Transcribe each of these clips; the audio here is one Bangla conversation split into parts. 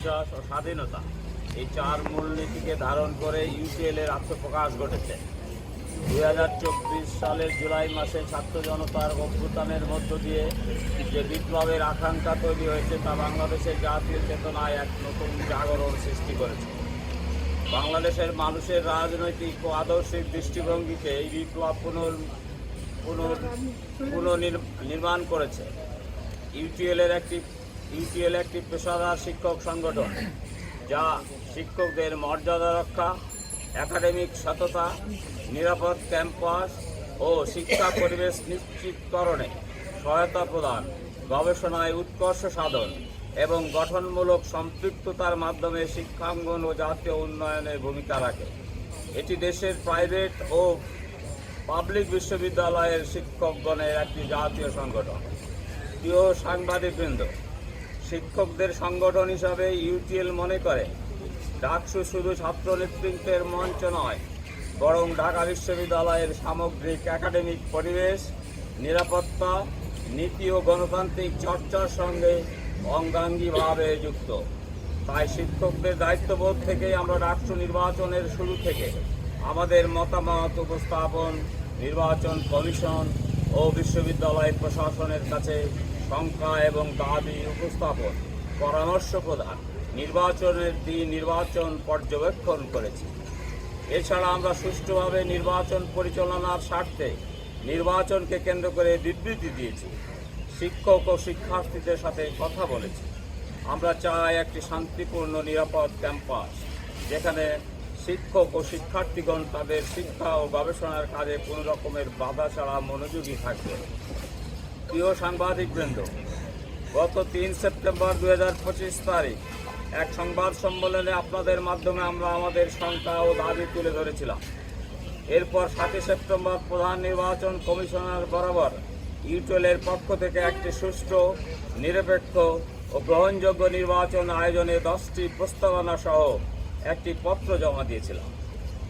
বিশ্বাস ও স্বাধীনতা, এই চার মূলনীতিকে ধারণ করে ইউপিএল এর আত্মপ্রকাশ ঘটেছে। দুই হাজার চব্বিশ সালের জুলাই মাসে ছাত্র জনতার অভ্যুত্থানের মধ্য দিয়ে যে বিপ্লবের আকাঙ্ক্ষা তৈরি হয়েছে তা বাংলাদেশের জাতীয় চেতনায় এক নতুন জাগরণ সৃষ্টি করেছে। বাংলাদেশের মানুষের রাজনৈতিক ও আদর্শিক দৃষ্টিভঙ্গিকে এই বিপ্লব পুনর পুনর পুনর্নির্মাণ করেছে। ইউটিএল এর একটি ইউটিএল একটি পেশাদার শিক্ষক সংগঠন, যা শিক্ষকদের মর্যাদা রক্ষা, একাডেমিক সততা, নিরাপদ ক্যাম্পাস ও শিক্ষা পরিবেশ নিশ্চিতকরণে সহায়তা প্রদান, গবেষণায় উৎকর্ষ সাধন এবং গঠনমূলক সম্পৃক্ততার মাধ্যমে শিক্ষাঙ্গন ও জাতীয় উন্নয়নে ভূমিকা রাখে। এটি দেশের প্রাইভেট ও পাবলিক বিশ্ববিদ্যালয়ের শিক্ষকগণের একটি জাতীয় সংগঠন। প্রিয় সাংবাদিকবৃন্দ শিক্ষকদের সংগঠন হিসাবে ইউটিএল মনে করে। ডাকসু শুধু ছাত্র নেতৃত্বের মঞ্চ নয়, বরং ঢাকা বিশ্ববিদ্যালয়ের সামগ্রিক একাডেমিক পরিবেশ, নিরাপত্তা, নীতি ও গণতান্ত্রিক চর্চার সঙ্গে অঙ্গাঙ্গিভাবে যুক্ত। তাই শিক্ষকদের দায়িত্ববোধ থেকে আমরা রাষ্ট্র নির্বাচনের শুরু থেকে আমাদের মতামত উপস্থাপন, নির্বাচন কমিশন ও বিশ্ববিদ্যালয় প্রশাসনের কাছে শঙ্কা এবং দাবি উপস্থাপন, পরামর্শ প্রদান, নির্বাচনের দিন নির্বাচন পর্যবেক্ষণ করেছি। এছাড়া আমরা সুষ্ঠুভাবে নির্বাচন পরিচালনার স্বার্থে নির্বাচনকে কেন্দ্র করে বিবৃতি দিয়েছি। শিক্ষক ও শিক্ষার্থীদের সাথে কথা বলেছি। আমরা চাই একটি শান্তিপূর্ণ, নিরাপদ ক্যাম্পাস, যেখানে শিক্ষক ও শিক্ষার্থীগণ তাদের শিক্ষা ও গবেষণার কাজে কোনো রকমের বাধা ছাড়া মনোযোগী থাকবে। প্রিয় সাংবাদিকবৃন্দ, গত তিন সেপ্টেম্বর দু হাজার পঁচিশ তারিখ এক সংবাদ সম্মেলনে আপনাদের মাধ্যমে আমরা আমাদের শঙ্কা ও দাবি তুলে ধরেছিলাম। এরপর সাতই সেপ্টেম্বর প্রধান নির্বাচন কমিশনার বরাবর ইউটেলের পক্ষ থেকে একটি সুষ্ঠু, নিরপেক্ষ ও গ্রহণযোগ্য নির্বাচন আয়োজনে দশটি প্রস্তাবনা সহ একটি পত্র জমা দিয়েছিলাম,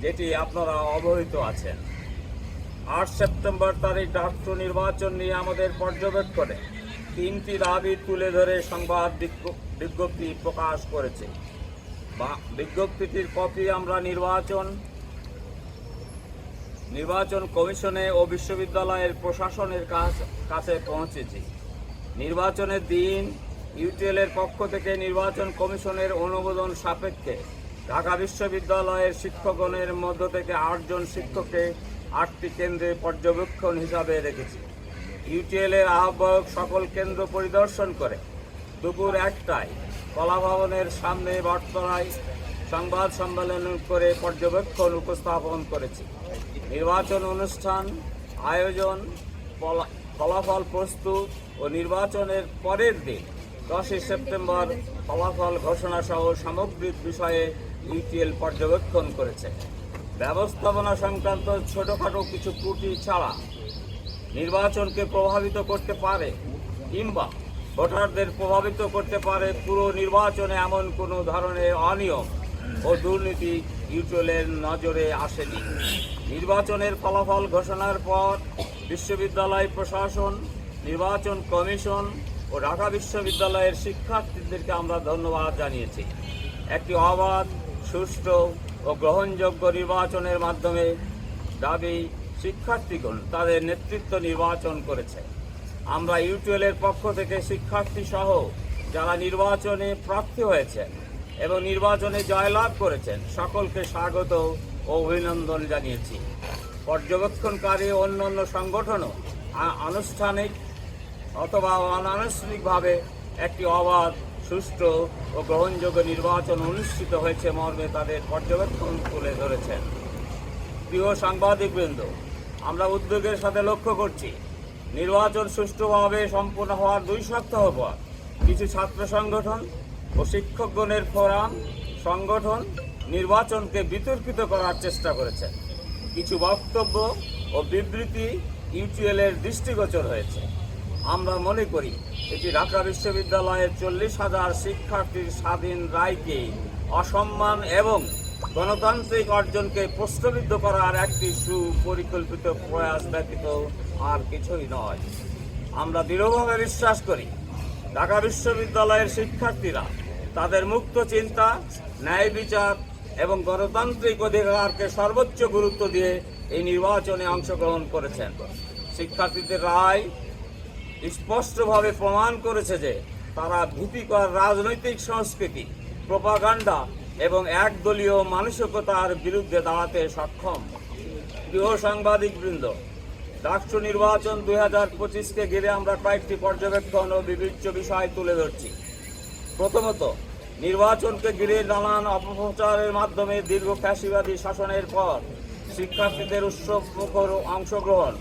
যেটি আপনারা অবহিত আছেন। আট সেপ্টেম্বর তারিখ রাষ্ট্র নির্বাচন নিয়ে আমাদের পর্যবেক্ষণে তিনটি দাবি তুলে ধরে সংবাদ বিজ্ঞপ্তি প্রকাশ করেছে। বিজ্ঞপ্তিটির কপি আমরা নির্বাচন নির্বাচন কমিশনে ও বিশ্ববিদ্যালয়ের প্রশাসনের কাছ- কাছে পৌঁছেছি। নির্বাচনের দিন ইউটিএলের পক্ষ থেকে নির্বাচন কমিশনের অনুমোদন সাপেক্ষে ঢাকা বিশ্ববিদ্যালয়ের শিক্ষকগণের মধ্য থেকে আটজন শিক্ষককে আটটি কেন্দ্রে পর্যবেক্ষণ হিসাবে রেখেছি। ইউটিএলের আহ্বায়ক সকল কেন্দ্র পরিদর্শন করে। দুপুর একটায় কলাভবনের সামনে বটতলায় সংবাদ সম্মেলন করে পর্যবেক্ষণ উপস্থাপন করেছি। নির্বাচন অনুষ্ঠান, আয়োজন ফলা- ফলাফল প্রস্তুত ও নির্বাচনের পরের দিন দশই সেপ্টেম্বর ফলাফল ঘোষণা সহ সামগ্রিক বিষয়ে ইউটিএল পর্যবেক্ষণ করেছে। ব্যবস্থাপনা সংক্রান্ত ছোটখাটো কিছু ত্রুটি ছাড়া নির্বাচনকে প্রভাবিত করতে পারে কিংবা ভোটারদের প্রভাবিত করতে পারে পুরো নির্বাচনে এমন কোনো ধরনের অনিয়ম ও দুর্নীতি ইউটিউলের নজরে আসেনি। নির্বাচনের ফলাফল ঘোষণার পর বিশ্ববিদ্যালয় প্রশাসন, নির্বাচন কমিশন ও ঢাকা বিশ্ববিদ্যালয়ের শিক্ষার্থীদেরকে আমরা ধন্যবাদ জানিয়েছি। একটি অবাধ, সুষ্ঠু ও গ্রহণযোগ্য নির্বাচনের মাধ্যমে দাবি শিক্ষার্থীগণ তাদের নেতৃত্ব নির্বাচন করেছে। আমরা ইউটিউলের পক্ষ থেকে শিক্ষার্থী সহ যারা নির্বাচনে প্রার্থী হয়েছেন এবং নির্বাচনে জয়লাভ করেছেন, সকলকে স্বাগত ও অভিনন্দন জানিয়েছি। পর্যবেক্ষণকারী অন্য অন্য সংগঠনও আনুষ্ঠানিক অথবা অনানুষ্ঠানিকভাবে একটি অবাধ সুষ্ঠু ও গ্রহণযোগ্য নির্বাচন অনুষ্ঠিত হয়েছে মর্মে তাদের পর্যবেক্ষণ তুলে ধরেছেন। প্রিয় সাংবাদিকবৃন্দ, আমরা উদ্যোগের সাথে লক্ষ্য করছি, নির্বাচন সুষ্ঠুভাবে সম্পূর্ণ হওয়ার দুই সপ্তাহ পর কিছু ছাত্র সংগঠন ও শিক্ষকগণের ফোরাম, সংগঠন নির্বাচনকে বিতর্কিত করার চেষ্টা করেছে। কিছু বক্তব্য ও বিবৃতি ইউটিএলের দৃষ্টিগোচর হয়েছে। আমরা মনে করি এটি ঢাকা বিশ্ববিদ্যালয়ের চল্লিশ হাজার শিক্ষার্থীর স্বাধীন রায়কে অসম্মান এবং গণতান্ত্রিক অর্জনকে প্রশ্নবিদ্ধ করার একটি সুপরিকল্পিত প্রয়াস ব্যতীত আর কিছুই নয়। আমরা দৃঢ়ভাবে বিশ্বাস করি ঢাকা বিশ্ববিদ্যালয়ের শিক্ষার্থীরা তাদের মুক্ত চিন্তা, ন্যায় বিচার এবং গণতান্ত্রিক অধিকারকে সর্বোচ্চ গুরুত্ব দিয়ে এই নির্বাচনে অংশগ্রহণ করেছেন। শিক্ষার্থীদের রায় স্পষ্টভাবে প্রমাণ করেছে যে তারা ভীতিকর রাজনৈতিক সংস্কৃতি, প্রপাগান্ডা এবং একদলীয় মানসিকতার বিরুদ্ধে দাঁড়াতে সক্ষম। প্রিয় সাংবাদিক বৃন্দ রাষ্ট্র নির্বাচন দুই হাজার পঁচিশকে ঘিরে আমরা কয়েকটি পর্যবেক্ষণ ও বিবেচ্য বিষয় তুলে ধরছি। প্রথমত, নির্বাচনকে ঘিরে নানান অপপ্রচারের মাধ্যমে দীর্ঘ ফ্যাসিবাদী শাসনের পর শিক্ষার্থীদের উৎসব মুখর অংশগ্রহণ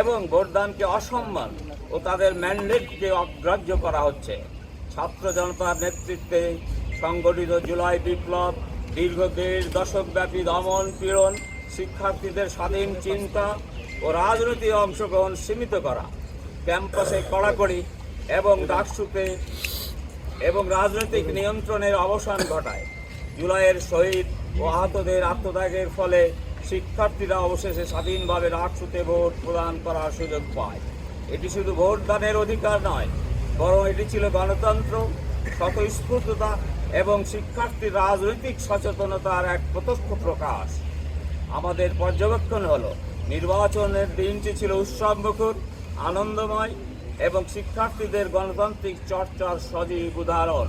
এবং ভোটদানকে অসম্মান ও তাদের ম্যান্ডেটকে অগ্রাহ্য করা হচ্ছে। ছাত্র জনতার নেতৃত্বে সংগঠিত জুলাই বিপ্লব, দীর্ঘ দেড় দশকব্যাপী দমন পীড়ন, শিক্ষার্থীদের স্বাধীন চিন্তা ও রাজনৈতিক অংশগ্রহণ সীমিত করা, ক্যাম্পাসে কড়াকড়ি এবং ডাকসুতে এবং রাজনৈতিক নিয়ন্ত্রণের অবসান ঘটায়। জুলাইয়ের শহীদ ও আহতদের আত্মত্যাগের ফলে শিক্ষার্থীরা অবশেষে স্বাধীনভাবে রাষ্ট্রতে ভোট প্রদান করার সুযোগ পায়। এটি শুধু ভোটদানের অধিকার নয়, বরং এটি ছিল গণতন্ত্র স্বতঃস্ফূর্ততা এবং শিক্ষার্থীর রাজনৈতিক সচেতনতার এক প্রত্যক্ষ প্রকাশ। আমাদের পর্যবেক্ষণ হলো, নির্বাচনের দিনটি ছিল উৎসবমুখর, আনন্দময় এবং শিক্ষার্থীদের গণতান্ত্রিক চর্চার সজীব উদাহরণ।